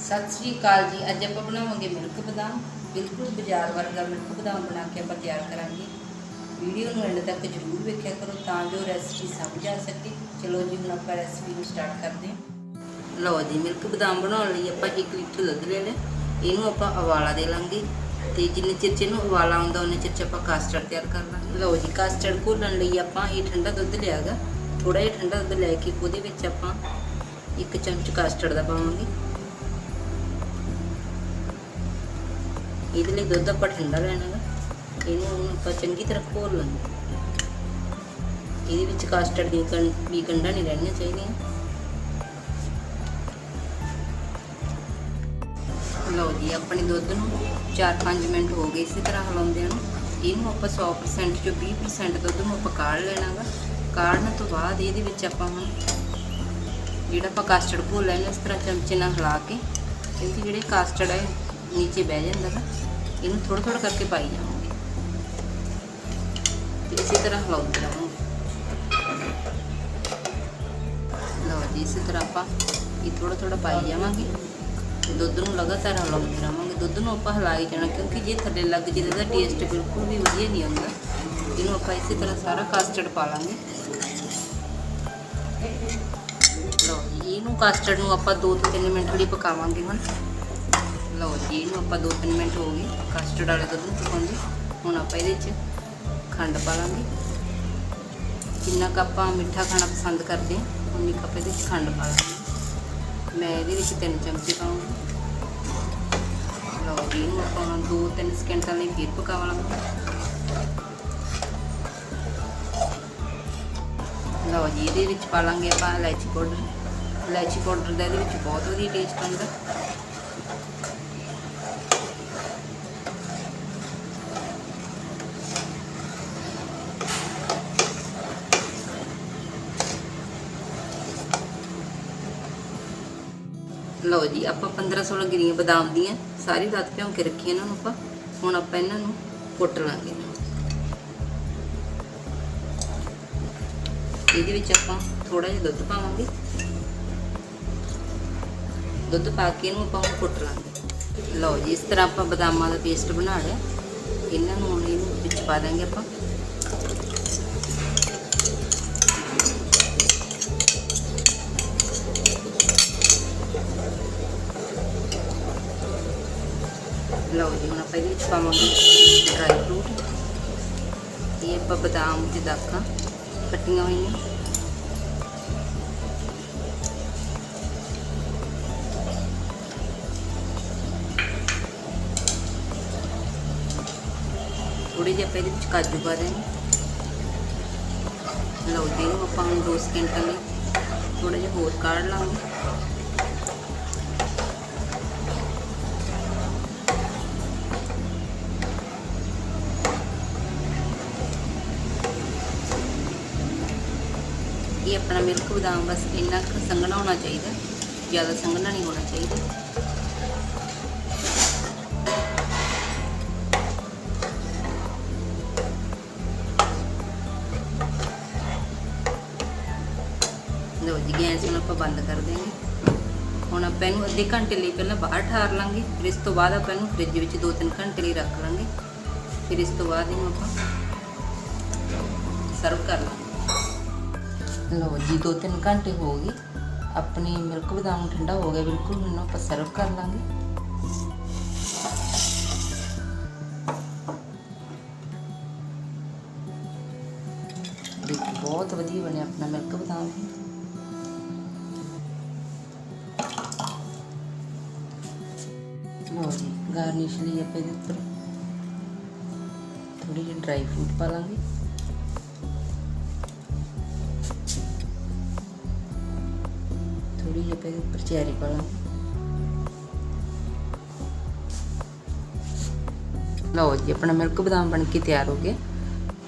ਸਤਿ ਸ੍ਰੀ ਅਕਾਲ ਜੀ। ਅੱਜ ਆਪਾਂ ਬਣਾਵਾਂਗੇ ਮਿਲਕ ਬਦਾਮ। ਬਿਲਕੁਲ ਬਾਜ਼ਾਰ ਵਰਗਾ ਮਿਲਕ ਬਦਾਮ ਬਣਾ ਕੇ ਆਪਾਂ ਤਿਆਰ ਕਰਾਂਗੇ। ਵੀਡੀਓ ਨੂੰ ਐਂਡ ਤੱਕ ਜ਼ਰੂਰ ਵੇਖਿਆ ਕਰੋ ਤਾਂ ਜੋ ਰੈਸਪੀ ਸਮਝ ਆ ਸਕੇ। ਚਲੋ ਜੀ, ਹੁਣ ਆਪਾਂ ਰੈਸਪੀ ਨੂੰ ਸਟਾਰਟ ਕਰਦੇ ਹਾਂ। ਲਓ ਜੀ, ਮਿਲਕ ਬਦਾਮ ਬਣਾਉਣ ਲਈ ਆਪਾਂ 1 ਲੀਟਰ ਦੁੱਧ ਲੈ ਲਿਆ। ਇਹਨੂੰ ਆਪਾਂ ਉਬਾਲਾ ਦੇ ਲਾਂਗੇ ਤੇ ਜਿੰਨੇ ਚਿਰ 'ਚ ਇਹਨੂੰ ਉਬਾਲਾ ਆਉਂਦਾ, ਉਹਨੇ ਚਿਰ 'ਚ ਆਪਾਂ ਕਾਸਟਰਡ ਤਿਆਰ ਕਰ ਲਾਂਗੇ। ਲਓ ਜੀ ਕਾਸਟਰਡ ਘੋਲਣ ਲਈ ਆਪਾਂ ਇਹ ਠੰਡਾ ਦੁੱਧ ਲਿਆਗਾ। ਥੋੜਾ ਜਿਹਾ ਠੰਡਾ ਦੁੱਧ ਲੈ ਕੇ ਉਹਦੇ ਵਿੱਚ ਆਪਾਂ ਇੱਕ ਚਮਚ ਕਾਸਟਰਡ ਦਾ ਪਾਵਾਂਗੇ। ਇਹਦੇ ਲਈ ਦੁੱਧ ਆਪਾਂ ਠੰਡਾ ਲੈਣਾ ਹੈ ਇਹਨੂੰ ਹੁਣ ਆਪਾਂ ਚੰਗੀ ਤਰ੍ਹਾਂ ਘੋਲ ਲਾਂਗੇ। ਇਹਦੇ ਵਿੱਚ ਕਾਸਟਰਡ ਦੀ ਕਣ, ਵੀ ਗੰਢਾਂ ਨਹੀਂ ਰਹਿਣੀਆਂ ਚਾਹੀਦੀਆਂ। ਲਓ ਜੀ, ਆਪਣੇ ਦੁੱਧ ਨੂੰ 4-5 ਮਿੰਟ ਹੋ ਗਏ ਇਸੇ ਤਰ੍ਹਾਂ ਹਿਲਾਉਂਦਿਆਂ ਨੂੰ। ਇਹਨੂੰ ਆਪਾਂ 100% ਚੋਂ 20% ਦੁੱਧ ਨੂੰ ਆਪਾਂ ਕਾੜ ਲੈਣਾਗਾ ਕਾੜਨ ਤੋਂ ਬਾਅਦ ਇਹਦੇ ਵਿੱਚ ਆਪਾਂ ਹੁਣ ਜਿਹੜਾ ਆਪਾਂ ਕਾਸਟਰਡ ਘੋਲ ਲੈਣਾ ਇਸ ਤਰ੍ਹਾਂ ਚਮਚੇ ਨਾਲ ਹਿਲਾ ਕੇ, ਕਿਉਂਕਿ ਜਿਹੜੇ ਕਾਸਟਰਡ ਹੈ ਨੀਚੇ ਬਹਿ ਜਾਂਦਾ ਵਾ ਇਹਨੂੰ ਥੋੜਾ ਥੋੜਾ ਕਰਕੇ ਪਾਈ ਜਾਵਾਂਗੇ। ਤੇ ਇਸੇ ਤਰ੍ਹਾਂ ਹਿਲਾਉਂਦੇ ਰਹਾਂਗੇ। ਲਓ ਜੀ, ਇਸੇ ਤਰ੍ਹਾਂ ਆਪਾਂ ਇਹ ਥੋੜਾ ਥੋੜਾ ਪਾਈ ਜਾਵਾਂਗੇ। ਦੁੱਧ ਨੂੰ ਲਗਾਤਾਰ ਹਿਲਾਉਂਦੇ ਰਹਾਂਗੇ। ਦੁੱਧ ਨੂੰ ਆਪਾਂ ਹਿਲਾਈ ਜਾਣਾ, ਕਿਉਂਕਿ ਜੇ ਥੱਲੇ ਲੱਗ ਜੇ ਤਾਂ ਟੇਸਟ ਬਿਲਕੁਲ ਵੀ ਵਧੀਆ ਨਹੀਂ ਆਉਂਦਾ। ਇਹਨੂੰ ਆਪਾਂ ਇਸੇ ਤਰ੍ਹਾਂ ਸਾਰਾ ਕਾਸਟਰਡ ਪਾ ਲਾਂਗੇ। ਲਓ ਜੀ, ਇਹਨੂੰ ਕਾਸਟਰਡ ਨੂੰ ਆਪਾਂ 2 ਤੋਂ 3 ਮਿੰਟ ਲਈ ਪਕਾਵਾਂਗੇ ਹੁਣ। ਲਓ ਜੀ, ਇਹਨੂੰ ਆਪਾਂ 2-3 ਮਿੰਟ ਹੋ ਗਏ ਕਸਟਰਡ ਵਾਲੇ ਦੁੱਧ ਨੂੰ ਪਕਾਉਂਦੇ ਹੁਣ ਆਪਾਂ ਇਹਦੇ 'ਚ ਖੰਡ ਪਾ ਲਾਂਗੇ ਜਿੰਨਾ ਕੁ ਆਪਾਂ ਮਿੱਠਾ ਖਾਣਾ ਪਸੰਦ ਕਰਦੇ ਹਾਂ, ਉਨੀ ਕੱਪ ਇਹਦੇ 'ਚ ਖੰਡ ਪਾ ਲਾਂਗੇ ਮੈਂ ਇਹਦੇ ਵਿੱਚ 3 ਚਮਚੇ ਪਾਉਂਗੀ ਲਓ ਜੀ, ਇਹਨੂੰ ਆਪਾਂ 2-3 ਸਕਿੰਟਾਂ ਲਈ ਫਿਰ ਪਕਾਵਾ ਲਾਂਗੇ ਲਓ ਜੀ, ਇਹਦੇ ਵਿੱਚ ਪਾ ਲਾਂਗੇ ਆਪਾਂ ਇਲਾਇਚੀ ਪਾਊਡਰ। ਇਲਾਇਚੀ ਪਾਊਡਰ ਦਾ ਇਹਦੇ ਵਿੱਚ ਬਹੁਤ ਵਧੀਆ ਟੇਸਟ ਆਉਂਦਾ ਲਓ ਜੀ, ਆਪਾਂ 15 16 ਗਿਰੀਆਂ ਬਦਾਮ ਦੀਆਂ ਸਾਰੀ ਰਾਤ ਭਿਉਂ ਕੇ ਰੱਖੀ ਇਹਨਾਂ ਨੂੰ ਆਪਾਂ। ਹੁਣ ਆਪਾਂ ਇਹਨਾਂ ਨੂੰ ਕੁੱਟ ਲਾਂਗੇ। ਇਹਦੇ ਵਿੱਚ ਆਪਾਂ ਥੋੜਾ ਜਿਹਾ ਦੁੱਧ ਪਾਵਾਂਗੇ। ਦੁੱਧ ਪਾ ਕੇ ਇਹਨੂੰ ਆਪਾਂ ਹੁਣ ਕੁੱਟ ਲਾਂਗੇ। ਲਓ ਜੀ, ਇਸ ਤਰ੍ਹਾਂ ਆਪਾਂ ਬਦਾਮਾਂ ਦਾ ਪੇਸਟ ਬਣਾ ਲਿਆ। ਇਹਨਾਂ ਨੂੰ ਹੁਣ ਇਹਨੂੰ ਵਿੱਚ ਪਾ ਦਾਂਗੇ ਆਪਾਂ। ਇਹਦੇ ਵਿੱਚ ਪਾਵਾਂਗੇ ਡਰਾਈ ਫਰੂਟ ਇਹ ਆਪਾਂ ਬਦਾਮ ਤੇ ਦਾਖਾਂ ਕੱਟੀਆਂ ਹੋਈਆਂ। ਥੋੜੀ ਜਿਹੀ ਆਪਾਂ ਇਹਦੇ ਵਿੱਚ ਕਾਜੂ ਪਾ ਦੇਣੀ। ਲਓ ਜੀ ਆਪਾਂ ਹੁਣ 2 ਸਕਿੰਟਾਂ ਲਈ ਥੋੜਾ ਜਿਹਾ ਹੋਰ ਕਾੜ ਲਾਂਗੇ। ਇਹ ਆਪਣਾ ਮਿਲਕ ਬਦਾਮ ਬਸ ਇੰਨਾ ਕੁ ਸੰਘਣਾ ਹੋਣਾ ਚਾਹੀਦਾ, ਜ਼ਿਆਦਾ ਸੰਘਣਾ ਨਹੀਂ ਹੋਣਾ ਚਾਹੀਦਾ। ਲਓ ਜੀ, ਗੈਸ ਨੂੰ ਆਪਾਂ ਬੰਦ ਕਰ ਦੇਵਾਂਗੇ ਹੁਣ ਆਪਾਂ ਇਹਨੂੰ ਅੱਧੇ ਘੰਟੇ ਲਈ ਪਹਿਲਾਂ ਬਾਹਰ ਠਾਰ ਲਾਂਗੇ, ਫਿਰ ਇਸ ਤੋਂ ਬਾਅਦ ਆਪਾਂ ਇਹਨੂੰ ਫ੍ਰਿਜ ਵਿੱਚ 2-3 ਘੰਟੇ ਲਈ ਰੱਖ ਲਾਂਗੇ। ਫਿਰ ਇਸ ਤੋਂ ਬਾਅਦ ਇਹਨੂੰ ਆਪਾਂ ਸਰਵ ਕਰ ਲਾਂਗੇ। ਲਓ ਜੀ 2-3 ਘੰਟੇ ਹੋ ਗਏ। ਆਪਣੀ ਮਿਲਕ ਬਦਾਮ ਠੰਡਾ ਹੋ ਗਿਆ, ਬਿਲਕੁਲ ਮੈਨੂੰ ਆਪਾਂ ਸਰਵ ਕਰ ਲਾਂਗੇ। ਦੇਖੋ, ਬਹੁਤ ਵਧੀਆ ਬਣਿਆ ਆਪਣਾ ਮਿਲਕ ਬਦਾਮ। ਲਓ ਜੀ ਗਾਰਨਿਸ਼ ਲਈ ਆਪਾਂ ਇਹਦੇ ਉੱਪਰ ਥੋੜੀ ਜਿਹੀ ਡਰਾਈ ਫਰੂਟ ਪਾ ਲਾਂਗੇ। ਥੋੜੀ ਜਿਹੀ ਆਪਾਂ ਇਹਦੇ ਉੱਪਰ ਲਓ ਜੀ, ਆਪਣਾ ਮਿਲਕ ਬਦਾਮ ਬਣ ਕੇ ਤਿਆਰ ਹੋ ਗਿਆ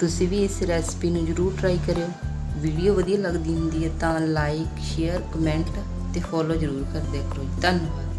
ਤੁਸੀਂ ਵੀ ਇਸ ਰੈਸਪੀ ਨੂੰ ਜਰੂਰ ਟਰਾਈ ਕਰਿਓ। ਵੀਡੀਓ ਵਧੀਆ ਲੱਗਦੀ ਹੁੰਦੀ ਹੈ ਤਾਂ ਲਾਈਕ ਸ਼ੇਅਰ ਕਮੈਂਟ ਤੇ ਫੋਲੋ ਜਰੂਰ ਕਰ ਦਿਆ ਕਰੋ ਧੰਨਵਾਦ।